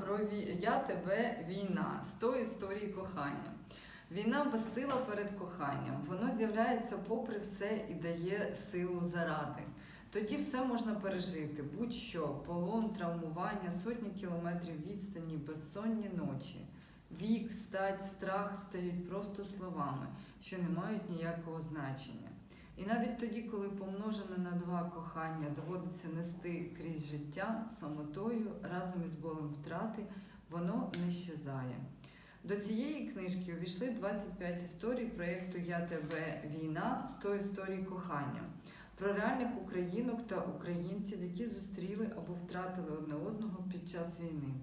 про. Я тебе війна 100 історій кохання. Війна безсила перед коханням. Воно з'являється попри все і дає силу заради. Тоді все можна пережити, будь-що, полон, травмування, сотні кілометрів відстані, безсонні ночі. Вік, стать, страх стають просто словами, що не мають ніякого значення. І навіть тоді, коли помножене на два кохання доводиться нести крізь життя самотою разом із болем втрати, воно не щезає. До цієї книжки увійшли 25 історій проєкту Я тебе війна 100 історій кохання про реальних українок та українців, які зустріли або втратили одне одного під час війни.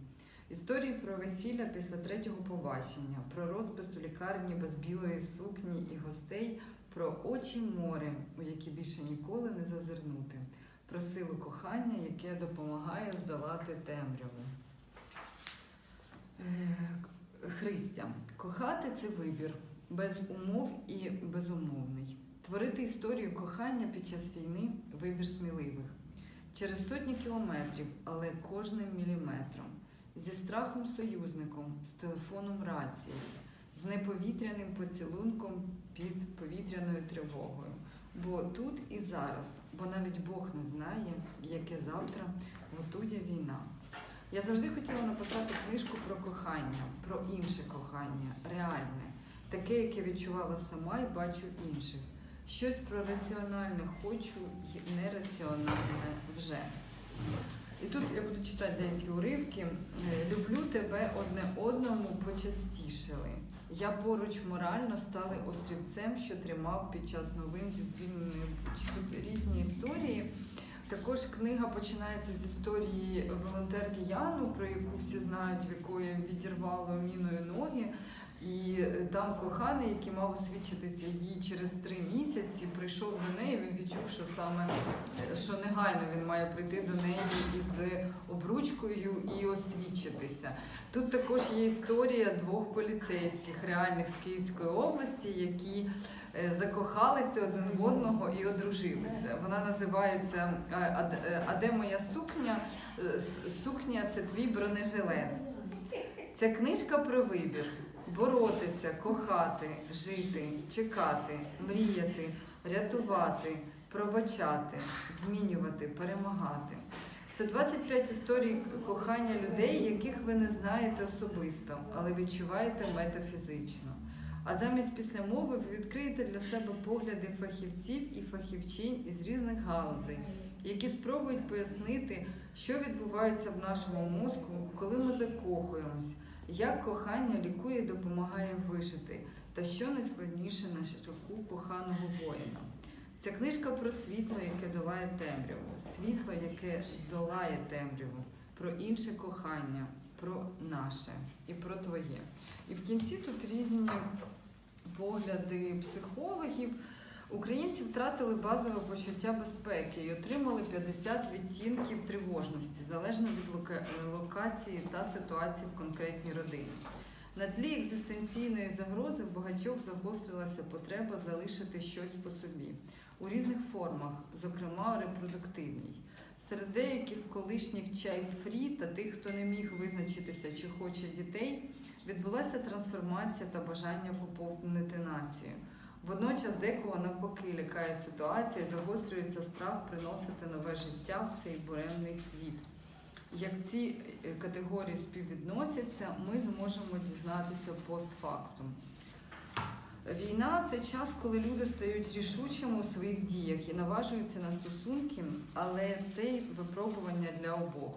Історії про весілля після третього побачення, про розпис у лікарні без білої сукні і гостей, про очі море, у які більше ніколи не зазирнути, про силу кохання, яке допомагає здолати темряву. Е, Христя. Кохати це вибір, без умов і безумовний. Творити історію кохання під час війни вибір сміливих. Через сотні кілометрів, але кожним міліметром. Зі страхом союзником, з телефоном рацією, з неповітряним поцілунком під повітряною тривогою. Бо тут і зараз, бо навіть Бог не знає, яке завтра готує війна. Я завжди хотіла написати книжку про кохання, про інше кохання, реальне, таке, яке відчувала сама і бачу інших. Щось про раціональне хочу і нераціональне вже. І тут я буду читати деякі уривки. Е, Люблю тебе одне одному почастішили. Я поруч морально стали острівцем, що тримав під час новин зі звільненої Тут різні історії. Також книга починається з історії волонтерки Яну, про яку всі знають, в якої відірвало міною ноги. І там коханий, який мав освідчитися їй через три місяці, прийшов до неї. Він відчув, що саме е, що негайно він має прийти до неї із обручкою і освідчитися. Тут також є історія двох поліцейських реальних з Київської області, які е, закохалися один в одного і одружилися. Вона називається е, «А де- е, моя сукня? Е, Сукня це твій бронежилет. Ця книжка про вибір. Боротися, кохати, жити, чекати, мріяти, рятувати, пробачати, змінювати, перемагати. Це 25 історій кохання людей, яких ви не знаєте особисто, але відчуваєте метафізично. А замість післямови ви відкриєте для себе погляди фахівців і фахівчинь із різних галузей, які спробують пояснити, що відбувається в нашому мозку, коли ми закохуємось, як кохання лікує і допомагає вижити, та що найскладніше на шляху коханого воїна. Ця книжка про світло, яке долає темряву, світло, яке здолає темряву, про інше кохання, про наше і про твоє. І в кінці тут різні погляди психологів. Українці втратили базове почуття безпеки і отримали 50 відтінків тривожності, залежно від локації та ситуації в конкретній родині. На тлі екзистенційної загрози в багатьох загострилася потреба залишити щось по собі у різних формах, зокрема репродуктивній. Серед деяких колишніх child-free та тих, хто не міг визначитися, чи хоче дітей, відбулася трансформація та бажання поповнити націю. Водночас декого навпаки лякає ситуація, загострюється страх приносити нове життя в цей буремний світ. Як ці е, категорії співвідносяться, ми зможемо дізнатися постфактум. Війна це час, коли люди стають рішучими у своїх діях і наважуються на стосунки, але це випробування для обох.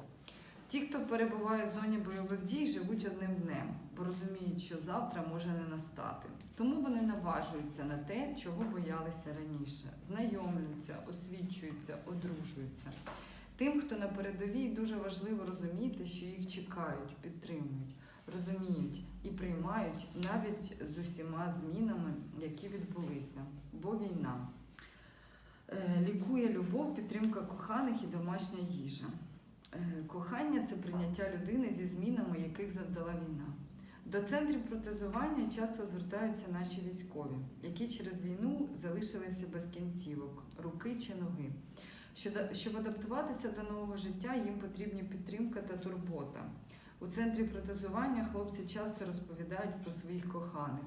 Ті, хто перебуває в зоні бойових дій, живуть одним днем, бо розуміють, що завтра може не настати. Тому вони наважуються на те, чого боялися раніше, знайомляться, освічуються, одружуються. Тим, хто на передовій, дуже важливо розуміти, що їх чекають, підтримують, розуміють і приймають навіть з усіма змінами, які відбулися. Бо війна Е, лікує любов, підтримка коханих і домашня їжа. Це прийняття людини зі змінами, яких завдала війна. До центрів протезування часто звертаються наші військові, які через війну залишилися без кінцівок, руки чи ноги. Щоб адаптуватися до нового життя, їм потрібні підтримка та турбота. У центрі протезування хлопці часто розповідають про своїх коханих.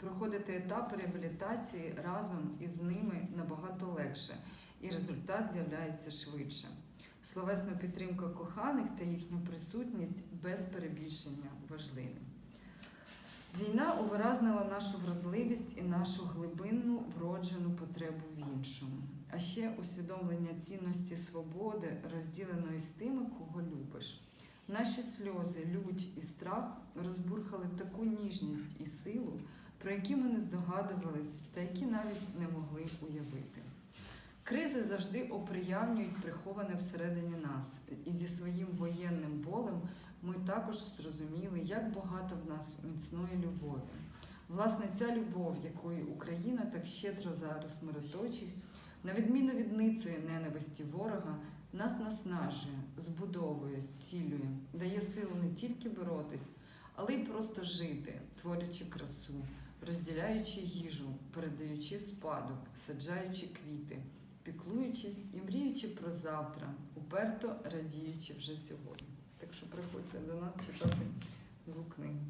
Проходити етап реабілітації разом із ними набагато легше, і результат з'являється швидше. Словесна підтримка коханих та їхня присутність без перебільшення важливі. Війна увиразнила нашу вразливість і нашу глибинну вроджену потребу в іншому, а ще усвідомлення цінності свободи, розділеної з тими, кого любиш. Наші сльози, лють і страх розбурхали таку ніжність і силу, про які ми не здогадувались та які навіть не могли уявити. Кризи завжди оприявнюють приховане всередині нас, і зі своїм воєнним болем ми також зрозуміли, як багато в нас міцної любові. Власне, ця любов, якою Україна так щедро зараз мироточить, на відміну від ницої ненависті ворога, нас наснажує, збудовує, зцілює, дає силу не тільки боротись, але й просто жити, творячи красу, розділяючи їжу, передаючи спадок, саджаючи квіти, піклуючись і мріючи про завтра, уперто радіючи вже сьогодні. Так що приходьте до нас читати нову книги.